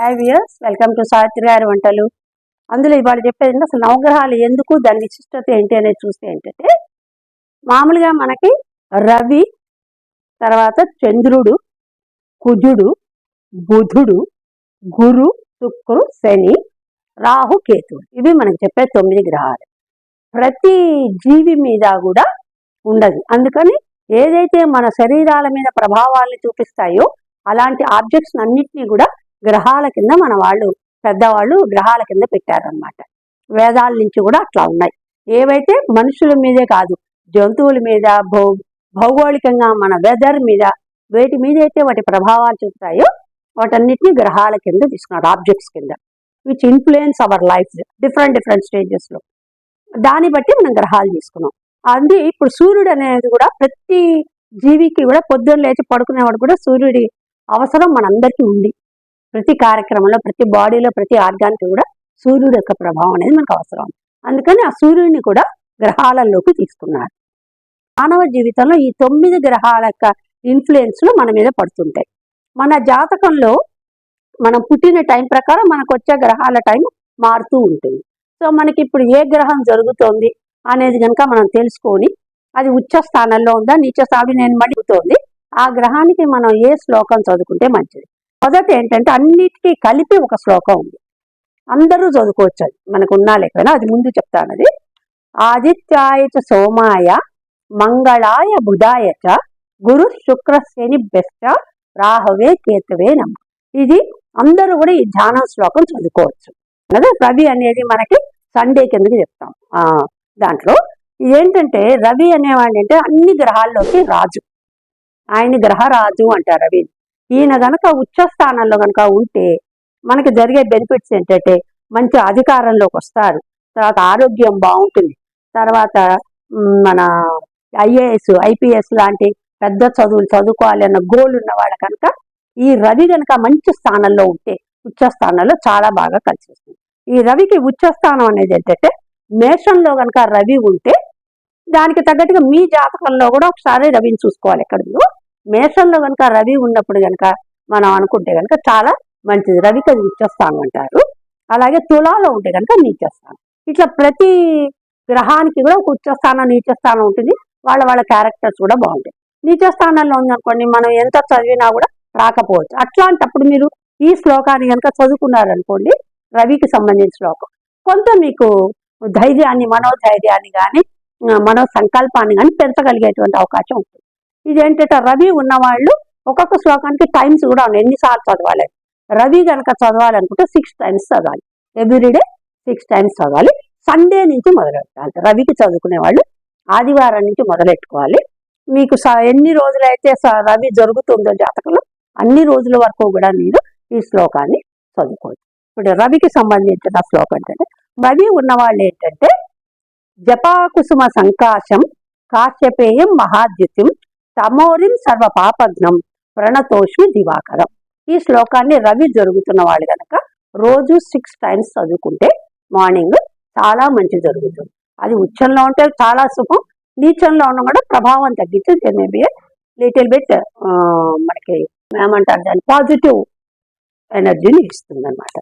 Hi viewers welcome to Savitri గారి వంటలు అందులో ఇవాళ చెప్పేది అసలు నవగ్రహాలు ఎందుకు దాని విశిష్టత ఏంటి అనేది చూస్తే ఏంటంటే మామూలుగా మనకి రవి తర్వాత చంద్రుడు కుజుడు బుధుడు గురు శుక్రు శని రాహు కేతుడు ఇవి మనకి చెప్పే తొమ్మిది గ్రహాలు. ప్రతి జీవి మీద కూడా ఉండదు. అందుకని ఏదైతే మన శరీరాల మీద ప్రభావాల్ని చూపిస్తాయో అలాంటి ఆబ్జెక్ట్స్ అన్నిటినీ కూడా గ్రహాల కింద మన వాళ్ళు పెద్దవాళ్ళు గ్రహాల కింద పెట్టారనమాట వేదాల నుంచి కూడా అట్లా ఉన్నాయి. ఏవైతే మనుషుల మీదే కాదు జంతువుల మీద భౌ భౌగోళికంగా మన వెదర్ మీద వేటి మీద అయితే వాటి ప్రభావాలు చూపుతాయో వాటన్నిటిని గ్రహాల కింద తీసుకున్నారు ఆబ్జెక్ట్స్ కింద. Which influence our life different different స్టేజెస్లో దాన్ని బట్టి మనం గ్రహాలు తీసుకున్నాం. అది ఇప్పుడు సూర్యుడు అనేది కూడా ప్రతి జీవికి కూడా పొద్దున్న లేచి పడుకునేవాడు కూడా సూర్యుడి అవసరం మనందరికీ ఉంది. ప్రతి కార్యక్రమంలో ప్రతి బాడీలో ప్రతి ఆర్గానికి కూడా సూర్యుడు యొక్క ప్రభావం అనేది మనకు అవసరం. అందుకని ఆ సూర్యుడిని కూడా గ్రహాలలోకి తీసుకున్నారు. మానవ జీవితంలో ఈ తొమ్మిది గ్రహాల యొక్క ఇన్ఫ్లుయెన్స్లు మన మీద పడుతుంటాయి. మన జాతకంలో మనం పుట్టిన టైం ప్రకారం మనకు వచ్చే గ్రహాల టైం మారుతూ ఉంటుంది. సో మనకి ఇప్పుడు ఏ గ్రహం జరుగుతోంది అనేది కనుక మనం తెలుసుకొని అది ఉచ్చ స్థానంలో ఉందా నీచ స్థానం నేను మడుగుతోంది ఆ గ్రహానికి మనం ఏ శ్లోకం చదువుకుంటే మంచిది? మొదట ఏంటంటే అన్నిటికీ కలిపి ఒక శ్లోకం ఉంది. అందరూ చదువుకోవచ్చు అది. మనకు ఉన్నా లేకపోయినా అది ముందు చెప్తాను అది ఆదిత్యాయ చ సోమాయ మంగళాయ బుధాయ చ గురు శుక్ర శని బెస్ట రాహవే కేతువే నమ. ఇది అందరూ కూడా ఈ ధ్యాన శ్లోకం చదువుకోవచ్చు. అదే రవి అనేది మనకి సండే కిందకి చెప్తాం. ఆ దాంట్లో ఏంటంటే రవి అనేవాడి అంటే అన్ని గ్రహాల్లోకి రాజు. ఆయన గ్రహరాజు అంటారు రవి. ఈయన గనక ఉచ్చస్థానంలో గనక ఉంటే మనకి జరిగే బెనిఫిట్స్ ఏంటంటే మంచి అధికారంలోకి వస్తారు. తర్వాత ఆరోగ్యం బాగుంటుంది. తర్వాత మన ఐఏఎస్ ఐపీఎస్ లాంటి పెద్ద చదువులు చదువుకోవాలి అన్న గోల్ ఉన్న వాళ్ళ కనుక ఈ రవి కనుక మంచి స్థానంలో ఉంటే ఉచ్చ స్థానంలో చాలా బాగా కలిసి వస్తుంది. ఈ రవికి ఉచ్చ స్థానం అనేది ఏంటంటే మేషంలో కనుక రవి ఉంటే దానికి తగ్గట్టుగా మీ జాతకంలో కూడా ఒకసారి రవిని చూసుకోవాలి ఎక్కడ మేషంలో కనుక రవి ఉన్నప్పుడు కనుక మనం అనుకుంటే కనుక చాలా మంచిది. రవికి అది ఇచ్చేస్తాను అంటారు. అలాగే తులాలో ఉంటే కనుక నీచస్థానం. ఇట్లా ప్రతి గ్రహానికి కూడా ఒక ఉచ్చస్థానం నీచస్థానం ఉంటుంది. వాళ్ళ వాళ్ళ క్యారెక్టర్స్ కూడా బాగుంటాయి. నీచస్థానంలో ఉందనుకోండి మనం ఎంత చదివినా కూడా రాకపోవచ్చు. అట్లాంటప్పుడు మీరు ఈ శ్లోకాన్ని కనుక చదువుకున్నారనుకోండి రవికి సంబంధించిన శ్లోకం. కొంత మీకు ధైర్యాన్ని మనోధైర్యాన్ని కానీ మనో సంకల్పాన్ని కానీ పెంచగలిగేటువంటి అవకాశం ఉంటుంది. ఇదేంటంటే రవి ఉన్నవాళ్ళు ఒక్కొక్క శ్లోకానికి టైమ్స్ కూడా ఉన్నాయి. ఎన్నిసార్లు చదవాలి? రవి కనుక చదవాలనుకుంటే సిక్స్ టైమ్స్ చదవాలి. ఎవ్రీడే సిక్స్ టైమ్స్ చదవాలి. సండే నుంచి మొదలెట్టాలి. రవికి చదువుకునే వాళ్ళు ఆదివారం నుంచి మొదలెట్టుకోవాలి. మీకు స- ఎన్ని రోజులైతే స- రవి జరుగుతుందో జాతకంలో అన్ని రోజుల వరకు కూడా మీరు ఈ శ్లోకాన్ని చదువుకోవచ్చు. ఇప్పుడు రవికి సంబంధించిన శ్లోకం ఏంటంటే రవి ఉన్నవాళ్ళు ఏంటంటే జపాకుసుమ సంకాశం కాశ్యపేయం మహాద్యుతిం తమోరిం సర్వ పాపఘ్నం ప్రణతోష్మి దివాకరం. ఈ శ్లోకాన్ని రవి జరుగుతున్న వాళ్ళు కనుక రోజు సిక్స్ టైమ్స్ చదువుకుంటే మార్నింగ్ చాలా మంచి జరుగుతుంది. అది ఉచ్చంలో ఉంటే చాలా సుఖం నీచంలో ఉన్న కూడా ప్రభావం తగ్గించి మేబీ లిటిల్ బిట్ మనకి ఏమంటారు దాన్ని పాజిటివ్ ఎనర్జీని ఇస్తుంది అనమాట